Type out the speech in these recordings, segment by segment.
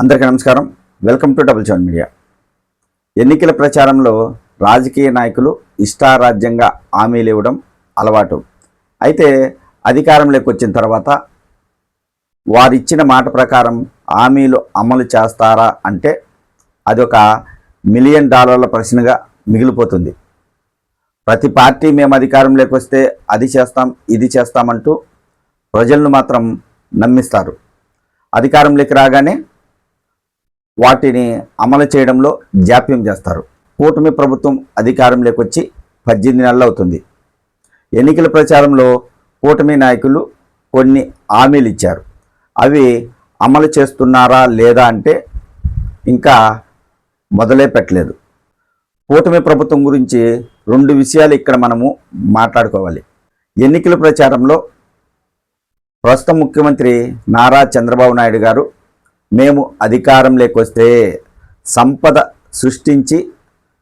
అందరికీ నమస్కారం. Welcome to double seven media ఎన్నికల ప్రచారంలో రాజకీయ నాయకులు ఇష్టారాజ్యంగా హామీలు ఇవ్వడం అలవాటు. అయితే అధికారంలోకి వచ్చిన తర్వాత వారిచ్చిన మాట ప్రకారం హామీలు అమలు చేస్తారా అంటే అది ఒక మిలియన్ డాలర్ల ప్రశ్నగా మిగిలిపోతుంది. ప్రతి పార్టీ మేము అధికారంలోకి వస్తే అది చేస్తాం ఇది చేస్తామంటూ ప్రజలను మాత్రం నమ్మిస్తారు. అధికారంలోకి రాగానే వాటిని అమలు చేయడంలో జాప్యం చేస్తారు. కూటమి ప్రభుత్వం అధికారంలోకి వచ్చి పద్దెనిమిది నెలలు అవుతుంది. ఎన్నికల ప్రచారంలో కూటమి నాయకులు కొన్ని హామీలు ఇచ్చారు. అవి అమలు చేస్తున్నారా లేదా అంటే ఇంకా మొదలే పెట్టలేదు. కూటమి ప్రభుత్వం గురించి రెండు విషయాలు ఇక్కడ మనము మాట్లాడుకోవాలి. ఎన్నికల ప్రచారంలో ప్రస్తుత ముఖ్యమంత్రి నారా చంద్రబాబు నాయుడు గారు మేము అధికారంలోకి వస్తే సంపద సృష్టించి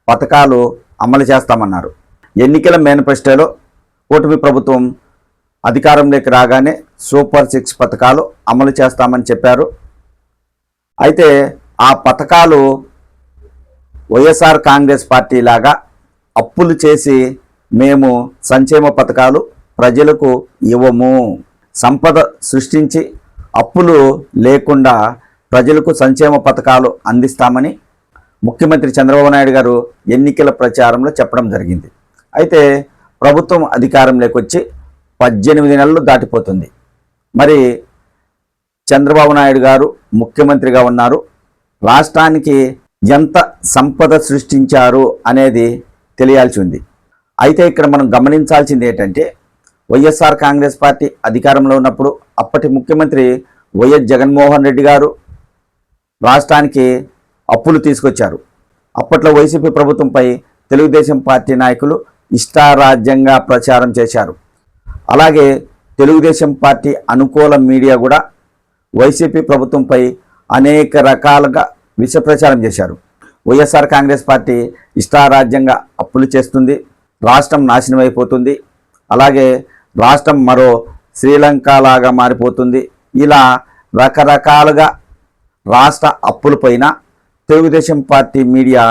పథకాలు అమలు చేస్తామన్నారు. ఎన్నికల మేనిఫెస్టోలో కూటమి ప్రభుత్వం అధికారంలోకి రాగానే సూపర్ సిక్స్ పథకాలు అమలు చేస్తామని చెప్పారు. అయితే ఆ పథకాలు వైఎస్ఆర్ కాంగ్రెస్ పార్టీ లాగా అప్పులు చేసి మేము సంక్షేమ పథకాలు ప్రజలకు ఇవ్వము. సంపద సృష్టించి అప్పులు లేకుండా ప్రజలకు సంక్షేమ పథకాలు అందిస్తామని ముఖ్యమంత్రి చంద్రబాబు నాయుడు గారు ఎన్నికల ప్రచారంలో చెప్పడం జరిగింది. అయితే ప్రభుత్వం అధికారంలోకి వచ్చి పద్దెనిమిది నెలలు దాటిపోతుంది. మరి చంద్రబాబు నాయుడు గారు ముఖ్యమంత్రిగా ఉన్నారు. రాష్ట్రానికి ఎంత సంపద సృష్టించారు అనేది తెలియాల్సి ఉంది. అయితే ఇక్కడ మనం గమనించాల్సింది ఏంటంటే వైఎస్ఆర్ కాంగ్రెస్ పార్టీ అధికారంలో ఉన్నప్పుడు అప్పటి ముఖ్యమంత్రి వైఎస్ జగన్మోహన్ రెడ్డి గారు రాష్ట్రానికి అప్పులు తీసుకొచ్చారు. అప్పట్లో వైసీపీ ప్రభుత్వంపై తెలుగుదేశం పార్టీ నాయకులు ఇష్టారాజ్యంగా ప్రచారం చేశారు. అలాగే తెలుగుదేశం పార్టీ అనుకూల మీడియా కూడా వైసీపీ ప్రభుత్వంపై అనేక రకాలుగా విష ప్రచారం చేశారు. వైఎస్ఆర్ కాంగ్రెస్ పార్టీ ఇష్టారాజ్యంగా అప్పులు చేస్తుంది. రాష్ట్రం నాశనం అయిపోతుంది. అలాగే రాష్ట్రం మరో శ్రీలంక లాగా మారిపోతుంది. ఇలా రకరకాలుగా రాష్ట్ర అప్పులపైన తెలుగుదేశం పార్టీ మీడియా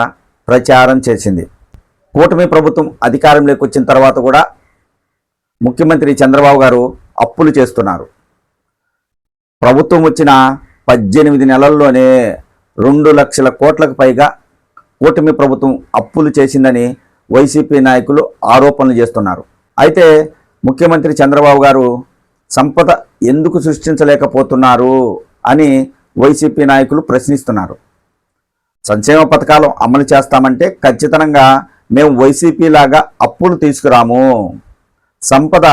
ప్రచారం చేసింది. కూటమి ప్రభుత్వం అధికారంలోకి వచ్చిన తర్వాత కూడా ముఖ్యమంత్రి చంద్రబాబు గారు అప్పులు చేస్తున్నారు. ప్రభుత్వం వచ్చిన పద్దెనిమిది నెలల్లోనే రెండు లక్షల కోట్లకు పైగా కూటమి ప్రభుత్వం అప్పులు చేసిందని వైసీపీ నాయకులు ఆరోపణలు చేస్తున్నారు. అయితే ముఖ్యమంత్రి చంద్రబాబు గారు సంపద ఎందుకు సృష్టించలేకపోతున్నారు అని వైసీపీ నాయకులు ప్రశ్నిస్తున్నారు. సంక్షేమ పథకాలు అమలు చేస్తామంటే ఖచ్చితంగా మేము వైసీపీ లాగా అప్పులు తీసుకురాము సంపద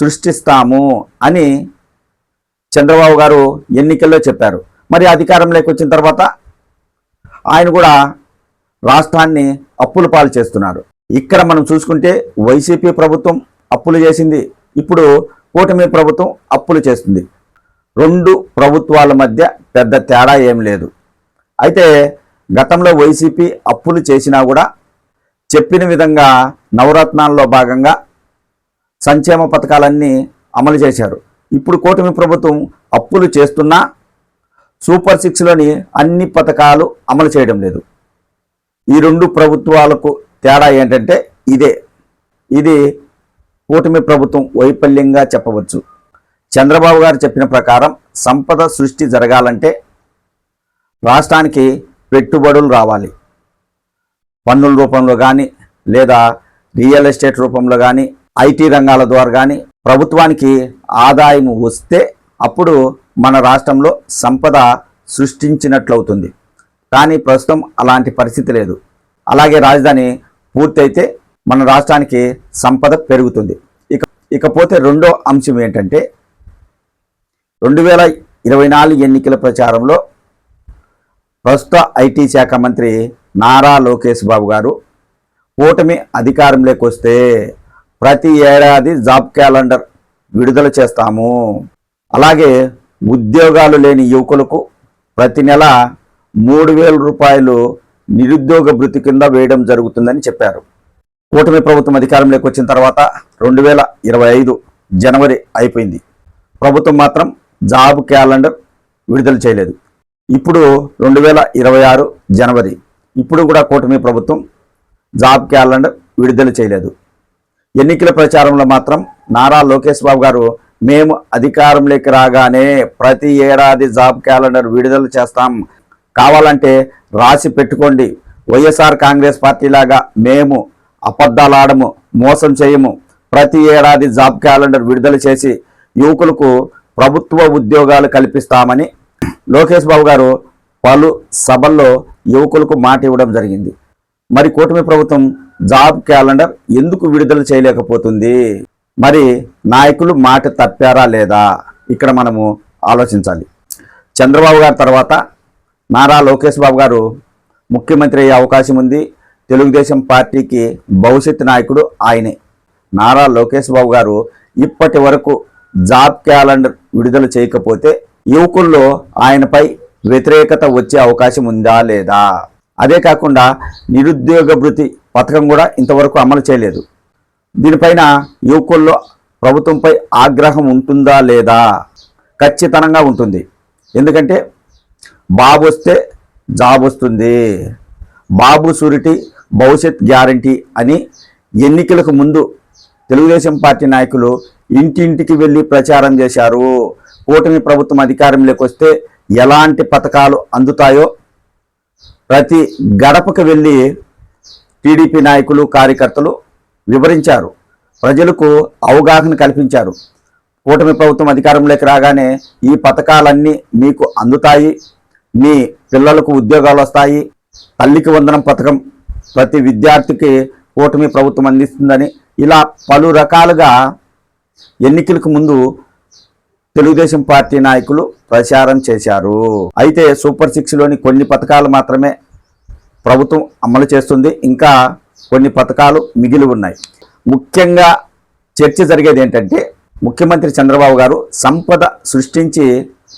సృష్టిస్తాము అని చంద్రబాబు గారు ఎన్నికల్లో చెప్పారు. మరి అధికారంలోకి వచ్చిన తర్వాత ఆయన కూడా రాష్ట్రాన్ని అప్పుల పాలు చేస్తున్నారు. ఇక్కడ మనం చూసుకుంటే వైసీపీ ప్రభుత్వం అప్పులు చేసింది. ఇప్పుడు కూటమి ప్రభుత్వం అప్పులు చేస్తుంది. రెండు ప్రభుత్వాల మధ్య పెద్ద తేడా ఏం లేదు. అయితే గతంలో వైసీపీ అప్పులు చేసినా కూడా చెప్పిన విధంగా నవరత్నాల్లో భాగంగా సంక్షేమ పథకాలన్నీ అమలు చేశారు. ఇప్పుడు కూటమి ప్రభుత్వం అప్పులు చేస్తున్నా సూపర్ సిక్స్లోని అన్ని పథకాలు అమలు చేయడం లేదు. ఈ రెండు ప్రభుత్వాలకు తేడా ఏంటంటే ఇదే. ఇది కూటమి ప్రభుత్వం వైఫల్యంగా చెప్పవచ్చు. చంద్రబాబు గారు చెప్పిన ప్రకారం సంపద సృష్టి జరగాలంటే రాష్ట్రానికి పెట్టుబడులు రావాలి. పన్నుల రూపంలో కానీ లేదా రియల్ ఎస్టేట్ రూపంలో కానీ ఐటీ రంగాల ద్వారా కానీ ప్రభుత్వానికి ఆదాయం వస్తే అప్పుడు మన రాష్ట్రంలో సంపద సృష్టించినట్లవుతుంది. కానీ ప్రస్తుతం అలాంటి పరిస్థితి లేదు. అలాగే రాజధాని పూర్తయితే మన రాష్ట్రానికి సంపద పెరుగుతుంది. ఇక ఇకపోతే రెండో అంశం ఏంటంటే రెండు వేల ఇరవై నాలుగు ఎన్నికల ప్రచారంలో ప్రస్తుత ఐటీ శాఖ మంత్రి నారా లోకేష్ బాబు గారు కూటమి అధికారంలోకి వస్తే ప్రతి ఏడాది జాబ్ క్యాలెండర్ విడుదల చేస్తాము. అలాగే ఉద్యోగాలు లేని యువకులకు ప్రతి నెల మూడు వేల రూపాయలు నిరుద్యోగ భృతి కింద వేయడం జరుగుతుందని చెప్పారు. కూటమి ప్రభుత్వం అధికారంలోకి వచ్చిన తర్వాత రెండు వేల ఇరవై ఐదు జనవరి అయిపోయింది. ప్రభుత్వం మాత్రం జాబ్ క్యాలెండర్ విడుదల చేయలేదు. ఇప్పుడు రెండు వేల ఇరవై ఆరు జనవరి. ఇప్పుడు కూడా కూటమి ప్రభుత్వం జాబ్ క్యాలెండర్ విడుదల చేయలేదు. ఎన్నికల ప్రచారంలో మాత్రం నారా లోకేష్ బాబు గారు మేము అధికారంలోకి రాగానే ప్రతి ఏడాది జాబ్ క్యాలెండర్ విడుదల చేస్తాం. కావాలంటే రాసి పెట్టుకోండి. వైఎస్ఆర్ కాంగ్రెస్ పార్టీలాగా మేము అబద్ధాలు ఆడము మోసం చేయము. ప్రతి ఏడాది జాబ్ క్యాలెండర్ విడుదల చేసి యువకులకు ప్రభుత్వ ఉద్యోగాలు కల్పిస్తామని లోకేష్ బాబు గారు పలు సభల్లో యువకులకు మాట ఇవ్వడం జరిగింది. మరి కూటమి ప్రభుత్వం జాబ్ క్యాలెండర్ ఎందుకు విడుదల చేయలేకపోతుంది? మరి నాయకులు మాట తప్పారా లేదా? ఇక్కడ మనము ఆలోచించాలి. చంద్రబాబు గారి తర్వాత నారా లోకేష్ బాబు గారు ముఖ్యమంత్రి అయ్యే అవకాశం ఉంది. తెలుగుదేశం పార్టీకి భవిష్యత్ నాయకుడు ఆయనే. నారా లోకేష్ బాబు గారు ఇప్పటి వరకు జాబ్ క్యాలెండర్ విడుదల చేయకపోతే యువకుల్లో ఆయనపై వ్యతిరేకత వచ్చే అవకాశం ఉందా లేదా? అదే కాకుండా నిరుద్యోగ భృతి పథకం కూడా ఇంతవరకు అమలు చేయలేదు. దీనిపైన యువకుల్లో ప్రభుత్వంపై ఆగ్రహం ఉంటుందా లేదా? ఖచ్చితంగా ఉంటుంది. ఎందుకంటే బాబు వస్తే జాబ్ వస్తుంది. బాబు సూరిటీ భవిష్యత్ గ్యారంటీ అని ఎన్నికలకు ముందు తెలుగుదేశం పార్టీ నాయకులు ఇంటింటికి వెళ్ళి ప్రచారం చేశారు. కూటమి ప్రభుత్వం అధికారంలోకి వస్తే ఎలాంటి పథకాలు అందుతాయో ప్రతి గడపకు వెళ్ళి టీడీపీ నాయకులు కార్యకర్తలు వివరించారు. ప్రజలకు అవగాహన కల్పించారు. కూటమి ప్రభుత్వం అధికారంలోకి రాగానే ఈ పథకాలన్నీ మీకు అందుతాయి. మీ పిల్లలకు ఉద్యోగాలు వస్తాయి. తల్లికి వందనం పథకం ప్రతి విద్యార్థికి కూటమి ప్రభుత్వం అందిస్తుందని ఇలా పలు రకాలుగా ఎన్నికలకు ముందు తెలుగుదేశం పార్టీ నాయకులు ప్రచారం చేశారు. అయితే సూపర్ సిక్స్లోని కొన్ని పథకాలు మాత్రమే ప్రభుత్వం అమలు చేస్తుంది. ఇంకా కొన్ని పథకాలు మిగిలి ఉన్నాయి. ముఖ్యంగా చర్చ జరిగేది ఏంటంటే ముఖ్యమంత్రి చంద్రబాబు గారు సంపద సృష్టించి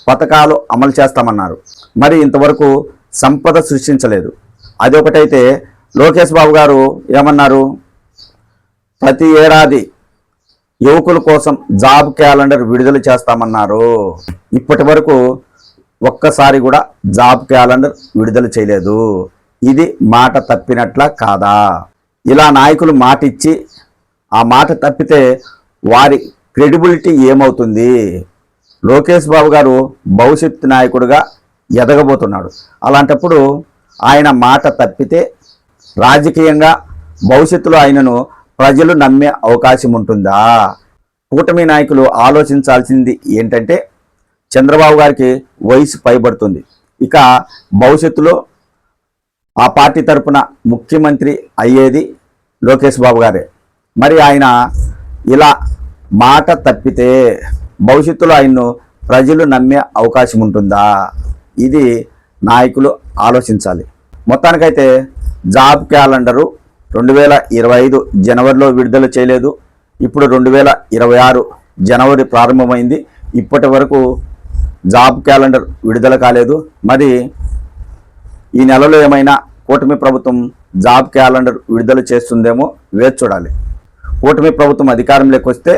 పథకాలు అమలు చేస్తామన్నారు. మరి ఇంతవరకు సంపద సృష్టించలేదు. అదొకటైతే లోకేష్ బాబు గారు ఏమన్నారు? ప్రతి ఏడాది యువకుల కోసం జాబ్ క్యాలెండర్ విడుదల చేస్తామన్నారు. ఇప్పటి వరకు ఒక్కసారి కూడా జాబ్ క్యాలెండర్ విడుదల చేయలేదు. ఇది మాట తప్పినట్ల కాదా? ఇలా నాయకులు మాట ఇచ్చి ఆ మాట తప్పితే వారి క్రెడిబిలిటీ ఏమవుతుంది? లోకేష్ బాబు గారు భవిష్యత్ నాయకుడిగా ఎదగబోతున్నాడు. అలాంటప్పుడు ఆయన మాట తప్పితే రాజకీయంగా భవిష్యత్తులో ఆయనను ప్రజలు నమ్మే అవకాశం ఉంటుందా? కూటమి నాయకులు ఆలోచించాల్సింది ఏంటంటే చంద్రబాబు గారికి వయసు పైబడుతుంది. ఇక భవిష్యత్తులో ఆ పార్టీ తరపున ముఖ్యమంత్రి అయ్యేది లోకేష్ బాబు గారే. మరి ఆయన ఇలా మాట తప్పితే భవిష్యత్తులో ఆయన్ను ప్రజలు నమ్మే అవకాశం ఉంటుందా? ఇది నాయకులు ఆలోచించాలి. మొత్తానికైతే జాబ్ క్యాలెండరు రెండు వేల ఇరవై ఐదు జనవరిలో విడుదల చేయలేదు. ఇప్పుడు రెండు వేల ఇరవై ఆరు జనవరి ప్రారంభమైంది. ఇప్పటి వరకు జాబ్ క్యాలెండర్ విడుదల కాలేదు. మరి ఈ నెలలో ఏమైనా కూటమి ప్రభుత్వం జాబ్ క్యాలెండర్ విడుదల చేస్తుందేమో వేచి చూడాలి. కూటమి ప్రభుత్వం అధికారంలోకి వస్తే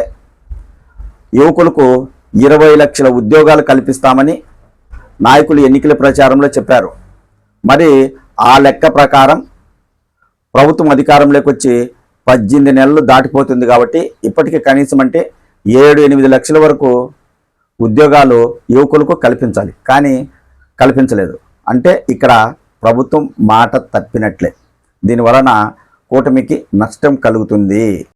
యువకులకు ఇరవై లక్షల ఉద్యోగాలు కల్పిస్తామని నాయకులు ఎన్నికల ప్రచారంలో చెప్పారు. మరి ఆ లెక్క ప్రకారం ప్రభుత్వం అధికారంలోకి వచ్చి పద్దెనిమిది నెలలు దాటిపోతుంది కాబట్టి ఇప్పటికీ కనీసం అంటే ఏడు ఎనిమిది లక్షల వరకు ఉద్యోగాలు యువకులకు కల్పించాలి. కానీ కల్పించలేదు. అంటే ఇక్కడ ప్రభుత్వం మాట తప్పినట్లే. దీనివలన కూటమికి నష్టం కలుగుతుంది.